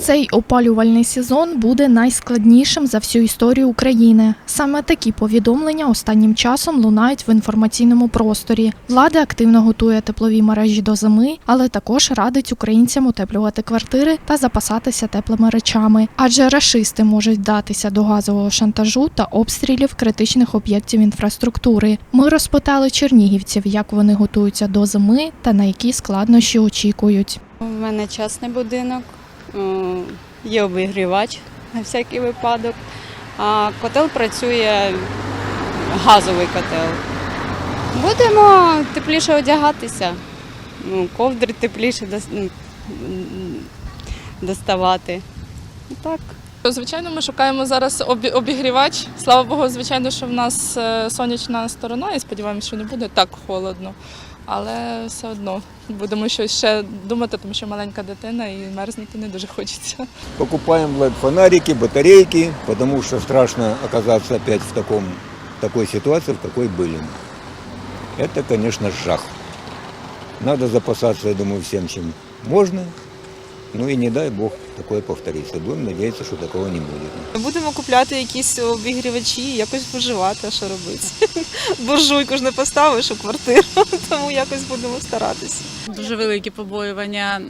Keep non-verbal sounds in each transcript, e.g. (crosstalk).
Цей опалювальний сезон буде найскладнішим за всю історію України. Саме такі повідомлення останнім часом лунають в інформаційному просторі. Влада активно готує теплові мережі до зими, але також радить українцям утеплювати квартири та запасатися теплими речами, адже рашисти можуть вдатися до газового шантажу та обстрілів критичних об'єктів інфраструктури. Ми розпитали чернігівців, як вони готуються до зими та на які складнощі очікують. У мене частний будинок, є обігрівач на всякий випадок, а котел працює газовий котел. Будемо тепліше одягатися, ну, ковдри тепліше доставати. Так. Звичайно, ми шукаємо зараз обігрівач. Слава Богу, звичайно, що в нас е, сонячна сторона, і сподіваємося, що не буде так холодно. Але все одно будемо щось ще думати, тому що маленька дитина і мерзнути не дуже хочеться. Покупаємо LED-фонарики, батарейки, тому що страшно оказатися опять в такому такой ситуации, в какой были. Это, конечно, жах. Надо запасаться, я думаю, всем, чем можно. Ну и не дай бог такое повторится. Будем надеяться, что такого не будет. Будемо купляти якісь обігрівачі, якось виживати, а що робити. (laughs) Буржуйку ж не поставиш у квартиру, (laughs) тому якось будемо старатися. Дуже великі побоювання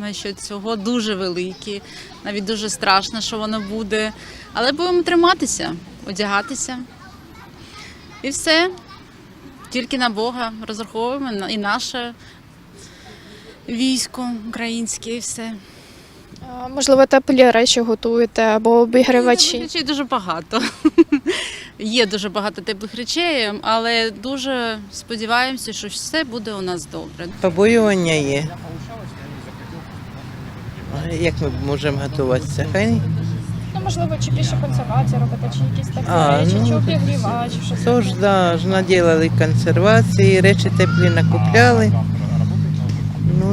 насчет цього, дуже великі. Навіть дуже страшно, що воно буде. Але будемо триматися, одягатися. І все. Тільки на Бога розраховуємо на- і наше військо українське, і все. Можливо, теплі речі готуєте або обігрівачі. Речей дуже багато. (laughs) Є дуже багато теплих речей, але дуже сподіваємося, що все буде у нас добре. Побоювання є. А Як ми можемо готуватися? Хай Ну, можливо, чи більше консервації робити, чи якісь такі А, речі, ну, чи обігрівач, щось. тож да, ж наділили консервації, речі теплі накупляли.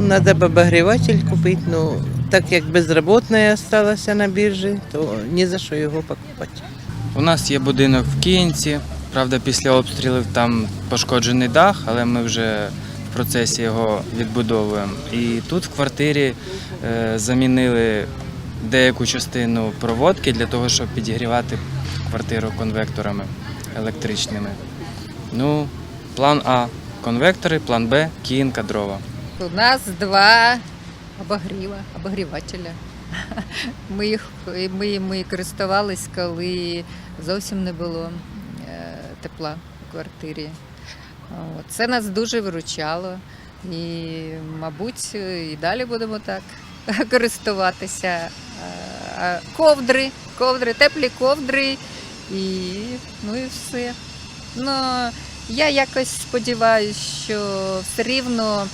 Треба обогріватель купити. Ну, так як безробітна залишилася на біржі, то ні за що його покупати. У нас є будинок в Київці. Правда, після обстрілів там пошкоджений дах, але ми вже в процесі його відбудовуємо. І тут в квартирі е, замінили деяку частину проводки для того, щоб підігрівати квартиру конвекторами електричними. Ну, план А конвектори, план Б кіїнка дрова. У нас два обогріва, обогрівателя. (laughs) Ми їх ми, ми користувались, коли зовсім не було е, тепла у квартирі. Це нас дуже виручало. І, мабуть, і далі будемо так (laughs) користуватися. А Ковдри, ковдри, теплі ковдри і, ну і все. Ну, я якось сподіваюся, що все рівно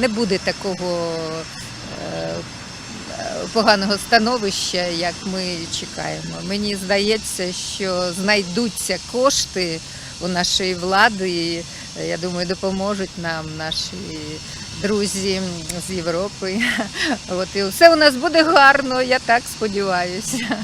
не буде такого е, поганого становища, як ми чекаємо. Мені здається, що знайдуться кошти у нашої влади. і, е, Я думаю, допоможуть нам наші друзі з Європи. (laughs) От і все у нас буде гарно, я так сподіваюся.